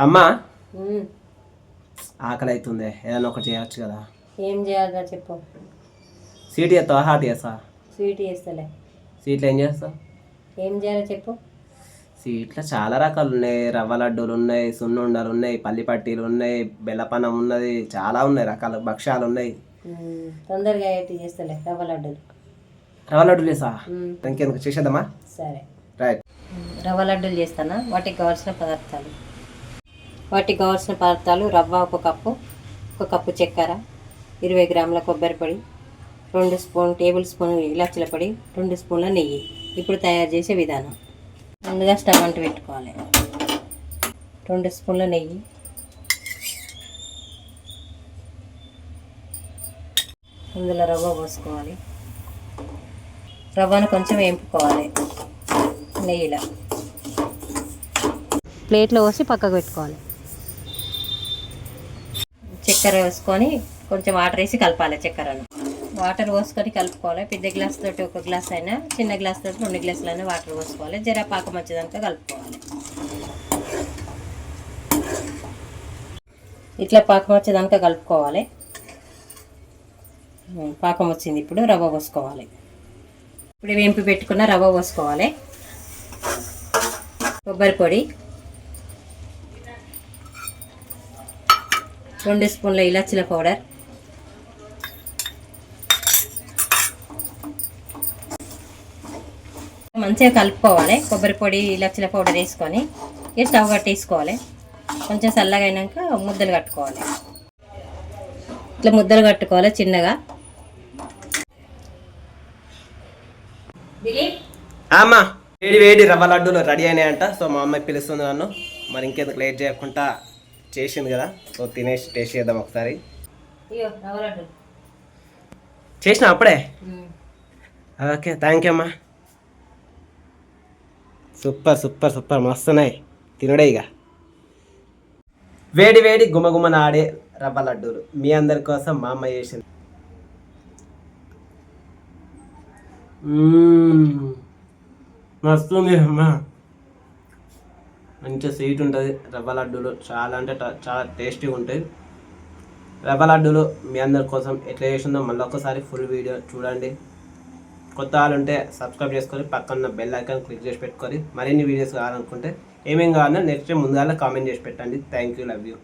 అమ్మా. ఆకలి అవుతుంది ఏదైనా ఒకటి చేయొచ్చు కదా. ఏం చేయాలా చెప్పు. సీట్ చేస్తావా? హాట్ చేస్తా స్వీట్ చేస్తలే. సీట్లు ఏం చేస్తావు? ఏం చేయాలో చెప్పు. సీట్లో చాలా రకాలు ఉన్నాయి రవ్వ లడ్డూలు ఉన్నాయి సున్నుండలు ఉన్నాయి పల్లి పట్టీలు ఉన్నాయి బెల్లపనం ఉన్నది చాలా ఉన్నాయి రకాల భక్ష్యాలు ఉన్నాయి. తొందరగా ఏంటి చేస్తలే రవ్వ లడ్డూలు. రవ్వ లడ్డూలు చేసా ఉమ్, ఇంకెందుకు? చేసేద్దామా? సరే. రైట్. రవ్వ లడ్డూలు చేస్తానా? వాటికి కావాల్సిన పదార్థాలు. వాటికి కావాల్సిన పదార్థాలు రవ్వ ఒక కప్పు ఒక కప్పు చక్కెర ఇరవై గ్రాముల కొబ్బరి పొడి రెండు స్పూన్ టేబుల్ స్పూన్ ఇలాచీల పొడి రెండు స్పూన్ల నెయ్యి. ఇప్పుడు తయారు చేసే విధానం. ముందుగా స్టవ్ అంటు పెట్టుకోవాలి. రెండు స్పూన్ల నెయ్యి. ఇందులో రవ్వ పోసుకోవాలి. రవ్వను కొంచెం వేపుకోవాలి నెయ్యిలో. ప్లేట్లో పోసి పక్కకు పెట్టుకోవాలి. చక్కెర వేసుకొని కొంచెం వాటర్ వేసి కలపాలి చక్కెరను. వాటర్ పోసుకొని కలుపుకోవాలి. పెద్ద గ్లాస్ తోటి ఒక గ్లాస్ అయినా చిన్న గ్లాస్ తోటి రెండు గ్లాసులు అయినా వాటర్ పోసుకోవాలి. జర పాకం వచ్చేదాకా కలుపుకోవాలి. ఇట్లా పాకం వచ్చేదాకా కలుపుకోవాలి. పాకం వచ్చింది ఇప్పుడు రవ్వ పోసుకోవాలి. ఇప్పుడు వేంపి పెట్టుకున్న రవ్వ పోసుకోవాలి. కొబ్బరి పొడి. రెండు స్పూన్ల ఇలాచీల పౌడర్. మంచిగా కలుపుకోవాలి. కొబ్బరి పొడి ఇలాచీల పౌడర్ వేసుకొని ఇక స్టవ్ కట్టేసుకోవాలి. కొంచెం చల్లగా అయినాక ముద్దలు కట్టుకోవాలి. ఇట్లా ముద్దలు కట్టుకోవాలి చిన్నగా. అమ్మా. వేడి వేడి రవ్వ లడ్డూలు రెడీ అయినాయంట. సో మా అమ్మాయి పిలుస్తుంది నన్ను. మరి ఇంకెందుకు లేట్ చేయకుండా చేసింది కదా. సో తినేసి టేస్ట్ చేద్దాం ఒకసారి. చేసిన అప్పుడే? ఓకే థ్యాంక్ యూ అమ్మా. Super super super. మస్తున్నాయి. తినడే ఇక వేడి వేడి గుమగుమన ఆడే రవ్వ లడ్డూలు. మీ అందరి కోసం మా అమ్మ చేసింది. మస్తుంది అమ్మా. మంచిగా స్వీట్ ఉంటుంది. రవ్వ లడ్డూలు చాలా అంటే చాలా టేస్టీగా ఉంటాయి. రవ్వ లడ్డూలు మీ అందరి కోసం ఎట్లా చేసిందో మళ్ళీ ఒకసారి ఫుల్ వీడియో చూడండి. కొత్త వాళ్ళు ఉంటే సబ్స్క్రైబ్ చేసుకొని పక్కన బెల్ ఐకాన్ క్లిక్ చేసి పెట్టుకొని మరిన్ని వీడియోస్ కావాలనుకుంటే ఏమేమి కావాలన్నా నెక్స్ట్ ముందుగా కామెంట్ చేసి పెట్టండి. Thank you love you